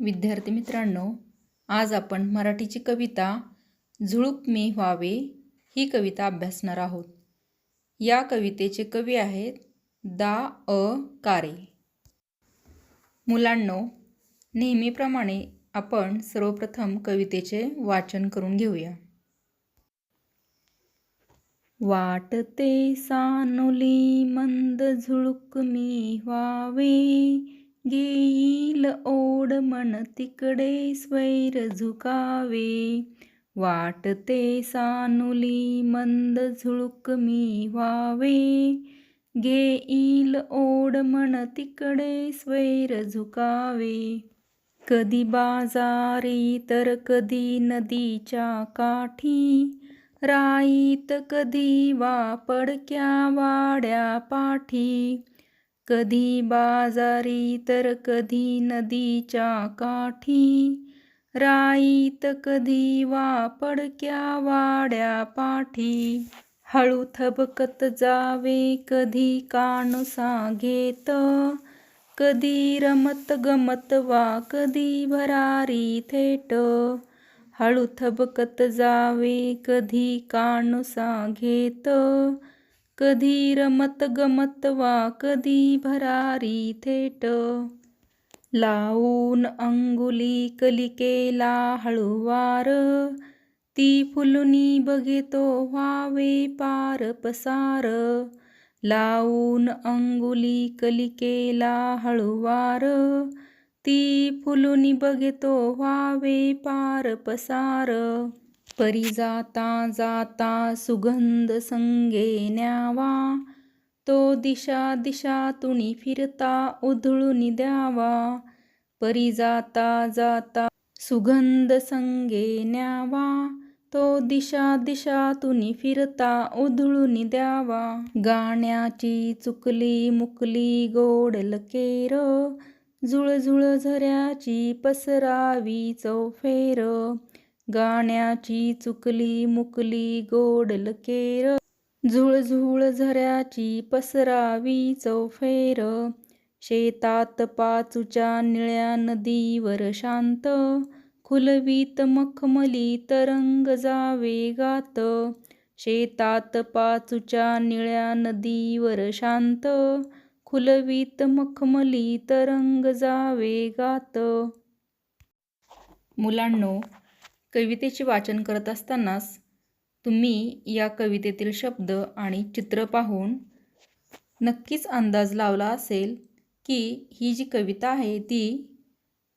विद्यार्थी मित्रांनो आज आपण मराठीची कविता झुळूक मी व्हावे ही कविता अभ्यासणार आहोत. या कवितेचे कवी आहेत दा अ कारे. मुलांनो नेहमीप्रमाणे आपण सर्वप्रथम कवितेचे वाचन करून घेऊया. वाटते सानुली मंद झुळूक मी व्हावे घेईल ओढ मन तिकडे स्वैर झुकावे वाटते सानुली मंद झुळूक मी व्हावे. घेईल ओढ मन तिकडे स्वैर झुकावे कधी बाजारी तर कधी नदीच्या काठी. राईत कधी वा पडक्या वाड्या पाठी. कधी बाजारी तर कधी नदीच्या काठी. राईत कधी वा पडक्या वाड्या पाठी. हळू थबकत जावे कधी कानुसा घेत. कधी रमत गमत वा कधी भरारी थेट. हळू थबकत जावे कधी कानुसा घेत. कधी रमत गमत वा कधी भरारी थेट. लावून अंगुली कलिकेला हळूवार. ती फुलुनी बघेतो व्हावे पार पसार. लावून अंगुली कलिकेला हळूवार. ती फुलुनी बघितो व्हावे पार पसार. परी जाता जाता सुगंध संगे न्यावा. तो दिशा दिशा तुणी फिरता उधळून द्यावा. परी जाता जाता सुगंध संगे न्यावा. तो दिशा दिशा तुनी फिरता उधळून द्यावा. गाण्याची चुकली मुकली गोड लकेर. झुळझुळ झऱ्याची पसरावी चौफेर. गाण्याची चुकली मुकली गोड लकेर झुळझुळ झऱ्याची पसरावी चौफेर. शेतात पाचूच्या निळ्या नदीवर शांत. खुलवीत मखमली तरंग जावे गात. शेतात पाचूच्या निळ्या नदीवर शांत. खुलवीत मखमली तरंग जावे गात. मुलांनो कवितेचे वाचन करत असतानाच तुम्ही या कवितेतील शब्द आणि चित्र पाहून नक्कीच अंदाज लावला असेल की ही जी कविता आहे ती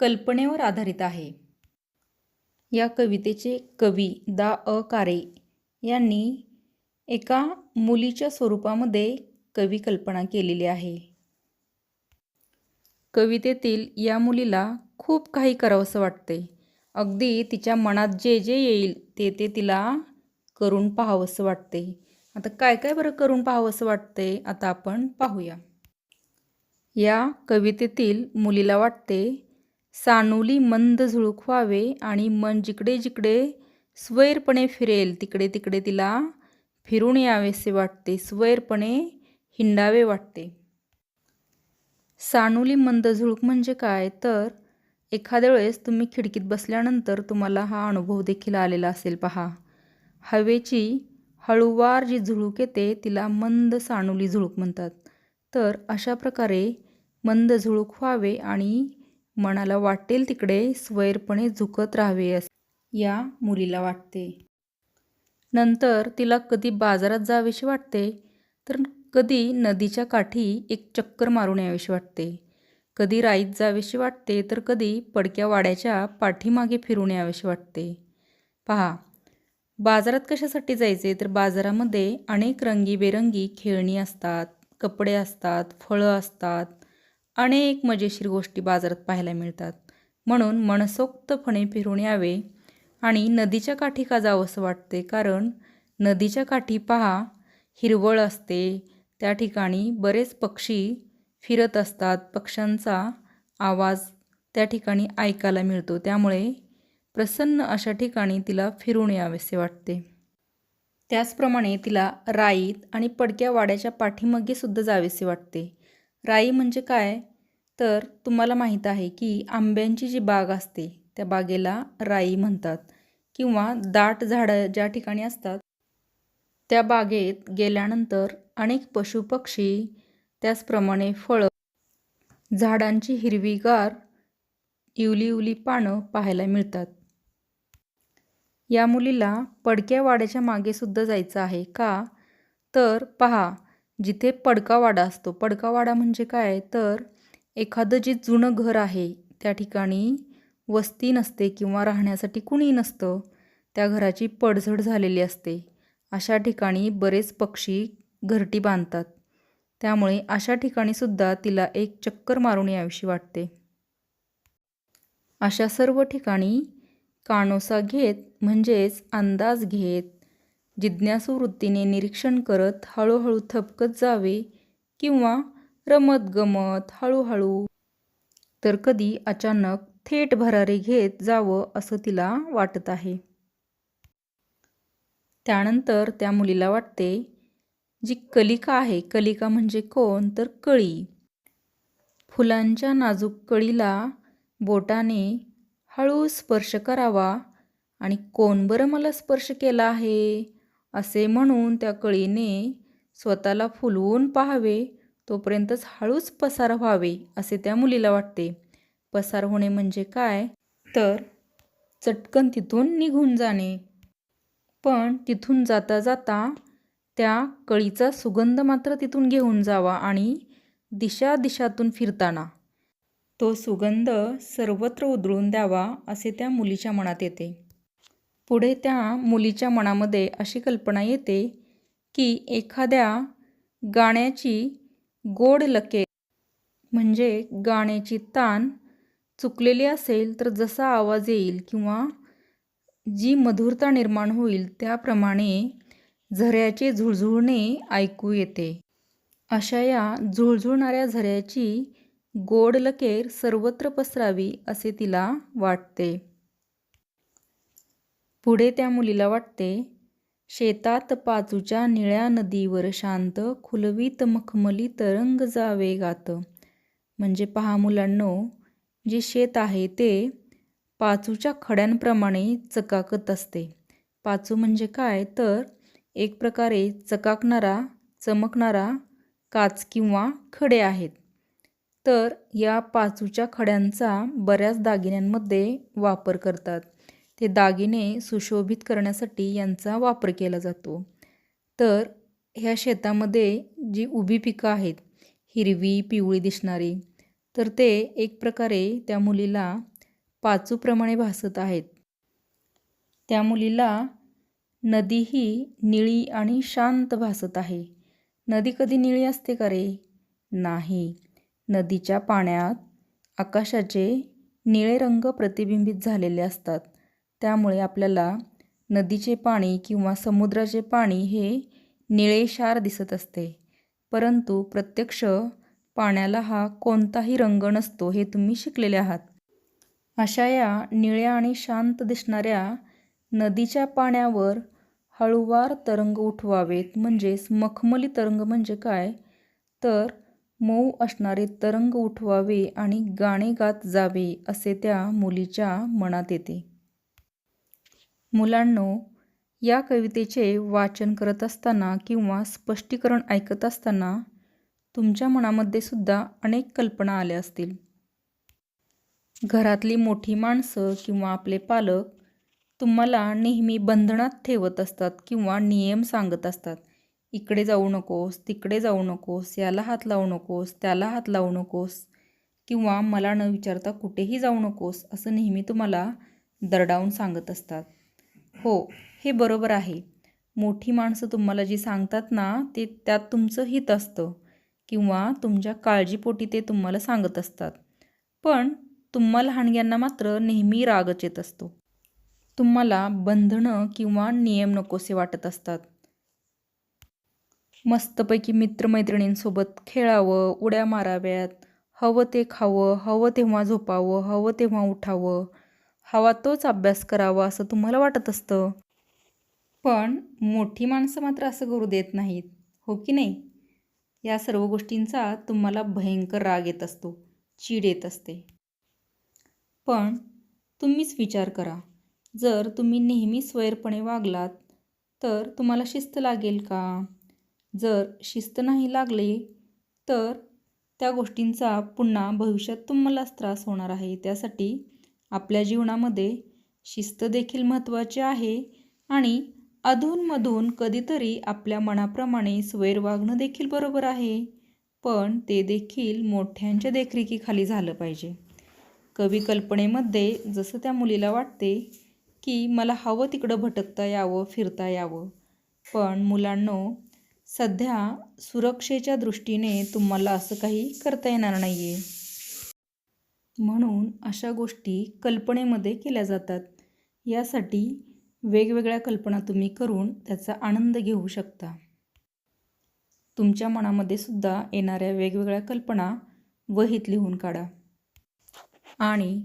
कल्पनेवर आधारित आहे. या कवितेचे कवी दा अ कारे यांनी एका मुलीच्या स्वरूपामध्ये कवी कल्पना केलेली आहे. कवितेतील या मुलीला खूप काही करावंसं वाटते अगदी तिच्या मनात जे जे येईल ते ते तिला करून पाहावंसं वाटते आता काय काय बरं करून पाहावंसं वाटते आता आपण पाहूया. या कवितेतील मुलीला वाटते सानुली मंद झुळूक व्हावे आणि मन जिकडे जिकडे स्वैरपणे फिरेल तिकडे तिकडे तिला फिरून यावेसे वाटते स्वैरपणे हिंडावे वाटते. सानुली मंद झुळूक म्हणजे काय? तर एखाद्या वेळेस तुम्ही खिडकीत बसल्यानंतर तुम्हाला हा अनुभव देखील आलेला असेल पहा. हवेची हळूवार जी झुळूक येते तिला मंद सानुली झुळूक म्हणतात. तर अशा प्रकारे मंद झुळूक व्हावे आणि मनाला वाटेल तिकडे स्वैरपणे झुकत राहावे असे या मुलीला वाटते. नंतर तिला कधी बाजारात जावेशी वाटते तर कधी नदीच्या काठी एक चक्कर मारून यावेशी वाटते. कधी राईत जावेशी वाटते तर कधी पडक्या वाड्याच्या पाठीमागे फिरून यावेशी वाटते. पहा बाजारात कशासाठी जायचे? तर बाजारामध्ये अनेक रंगीबेरंगी खेळणी असतात कपडे असतात फळं असतात. अनेक मजेशीर गोष्टी बाजारात पाहायला मिळतात. म्हणून मनसोक्तपणे फिरून यावे आणि नदीच्या काठी का जावं असं वाटते. कारण नदीच्या काठी पहा हिरवळ असते. त्या ठिकाणी बरेच पक्षी फिरत असतात. पक्ष्यांचा आवाज त्या ठिकाणी ऐकायला मिळतो. त्यामुळे प्रसन्न अशा ठिकाणी तिला फिरून यावेसे वाटते. त्याचप्रमाणे तिला राईत आणि पडक्या वाड्याच्या पाठीमागे सुद्धा जावेसे वाटते. राई म्हणजे काय? तर तुम्हाला माहीत आहे की आंब्यांची जी बाग असते त्या बागेला राई म्हणतात किंवा दाट झाडं ज्या ठिकाणी असतात त्या बागेत गेल्यानंतर अनेक पशुपक्षी त्याचप्रमाणे फळं. झाडांची हिरवीगार इवली इवली पानं पाहायला मिळतात. या मुलीला पडक्या वाड्याच्या मागे सुद्धा जायचं आहे का? तर पहा जिथे पडकावाडा असतो. पडकावाडा म्हणजे काय? तर एखादं जे जुनं घर आहे त्या ठिकाणी वस्ती नसते किंवा राहण्यासाठी कुणी नसतं त्या घराची पडझड झालेली असते. अशा ठिकाणी बरेच पक्षी घरटी बांधतात. त्यामुळे अशा ठिकाणीसुद्धा तिला एक चक्कर मारून यावीशी वाटते. अशा सर्व ठिकाणी कानोसा घेत म्हणजेच अंदाज घेत जिज्ञासू वृत्तीने निरीक्षण करत हळूहळू थपकत जावे किंवा रमत गमत हळूहळू तर कधी अचानक थेट भरारी घेत जावं असं तिला वाटत आहे. त्यानंतर त्या मुलीला वाटते जी कलिका आहे कलिका म्हणजे कोण? तर कळी. फुलांच्या नाजूक कळीला बोटाने हळू स्पर्श करावा आणि कोण बरं मला स्पर्श केला आहे? असे म्हणून त्या कळीने स्वतःला फुलवून पाहावे तोपर्यंतच हळूच पसार व्हावे असे त्या मुलीला वाटते. पसार होणे म्हणजे काय? तर चटकन तिथून निघून जाणे. पण तिथून जाता जाता त्या कळीचा सुगंध मात्र तिथून घेऊन जावा आणि दिशा दिशातून फिरताना. तो सुगंध सर्वत्र उधळून द्यावा असे त्या मुलीच्या मनात येते. पुढे त्या मुलीच्या मनामध्ये अशी कल्पना येते की एखाद्या गाण्याची गोड लके म्हणजे गाण्याची तान चुकलेली असेल तर जसा आवाज येईल किंवा जी मधुरता निर्माण होईल त्याप्रमाणे झऱ्याचे झुळझुळणे ऐकू येते. अशा या झुळझुळणाऱ्या झऱ्याची गोड लकेर सर्वत्र पसरावी असे तिला वाटते. पुढे त्या मुलीला वाटते शेतात पाचूच्या निळ्या नदीवर शांत खुलवीत मखमली तरंग जावे गात. म्हणजे पहा मुलांनो जे शेत आहे ते पाचूच्या खड्यांप्रमाणे चकाकत असते. पाचू म्हणजे काय? तर एक प्रकारे चकाकणारा चमकणारा काच किंवा खडे आहेत. तर या पाचूच्या खड्यांचा बऱ्याच दागिन्यांमध्ये वापर करतात. ते दागिने सुशोभित करण्यासाठी यांचा वापर केला जातो. तर ह्या शेतामध्ये जी उभी पिकं आहेत हिरवी पिवळी दिसणारी तर ते एक प्रकारे त्या मुलीला पाचूप्रमाणे भासत आहेत. त्या मुलीला नदी ही निळी आणि शांत भासत आहे. नदी कधी निळी असते का रे? नाही. नदीच्या पाण्यात आकाशाचे निळे रंग प्रतिबिंबित झालेले असतात. त्यामुळे आपल्याला नदीचे पाणी किंवा समुद्राचे पाणी हे निळेशार दिसत असते. परंतु प्रत्यक्ष पाण्याला हा कोणताही रंग नसतो हे तुम्ही शिकलेले आहात. अशा या निळ्या आणि शांत दिसणाऱ्या नदीच्या पाण्यावर हळूवार तरंग उठवावेत म्हणजेच मखमली तरंग म्हणजे काय? तर मऊ असणारे तरंग उठवावे आणि गाणे गात जावे असे त्या मुलीच्या मनात येते. मुलांनो या कवितेचे वाचन करत असताना किंवा स्पष्टीकरण ऐकत असताना तुमच्या मनामध्ये सुद्धा अनेक कल्पना आल्या असतील. घरातली मोठी माणसं किंवा आपले पालक तुम्हाला नेहमी बंधनात ठेवत असतात किंवा नियम सांगत असतात. इकडे जाऊ नकोस तिकडे जाऊ नकोस याला हात लावू नकोस त्याला हात लावू नकोस किंवा मला न विचारता कुठेही जाऊ नकोस असं नेहमी तुम्हाला दरडावून सांगत असतात. हो हे बरोबर आहे. मोठी माणसं तुम्हाला जी सांगतात ना ते त्यात तुमचं हित असतं किंवा तुमच्या काळजीपोटी ते तुम्हाला सांगत असतात. पण तुम्हा लहानग्यांना मात्र नेहमी रागच येत असतो. तुम्हाला बंधनं किंवा नियम नकोसे वाटत असतात. मस्तपैकी मित्रमैत्रिणींसोबत खेळावं उड्या माराव्यात हवं ते खावं हवं तेव्हा झोपावं हवं तेव्हा उठावं हवा तोच अभ्यास करावा असं तुम्हाला वाटत असतं? पण मोठी माणसं मात्र असं करू देत नाहीत हो की नाही? या सर्व गोष्टींचा तुम्हाला भयंकर राग येत असतो चीड येत असते. पण तुम्हीच विचार करा जर तुम्ही नेहमी स्वैरपणे वागलात तर तुम्हाला शिस्त लागेल का? जर शिस्त नाही लागली तर त्या गोष्टींचा पुन्हा भविष्यात तुम्हालाच त्रास होणार आहे. त्यासाठी आपल्या जीवनामध्ये शिस्त देखील महत्त्वाची आहे आणि अधूनमधून कधीतरी आपल्या मनाप्रमाणे स्वैर वागणं देखील बरोबर आहे. पण ते देखील मोठ्यांच्या देखरेखीखाली झालं पाहिजे. कवी कल्पनेमध्ये जसं त्या मुलीला वाटते की मला हवं तिकडं भटकता यावं फिरता यावं. पण मुलांनो सध्या सुरक्षेच्या दृष्टीने तुम्हाला असं काही करता येणार नाही आहे म्हणून अशा गोष्टी कल्पनेमध्ये केल्या जातात. यासाठी वेगवेगळ्या कल्पना तुम्ही करून त्याचा आनंद घेऊ शकता. तुमच्या मनामध्ये सुद्धा येणाऱ्या वेगवेगळ्या कल्पना वहीत लिहून काढा. आणि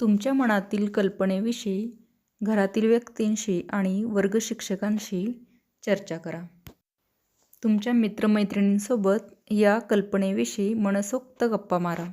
तुमच्या मनातील कल्पनेविषयी घरातील व्यक्तींशी आणि वर्गशिक्षकांशी चर्चा करा. तुमच्या मित्रमैत्रिणींसोबत या कल्पनेविषयी मनसोक्त गप्पा मारा.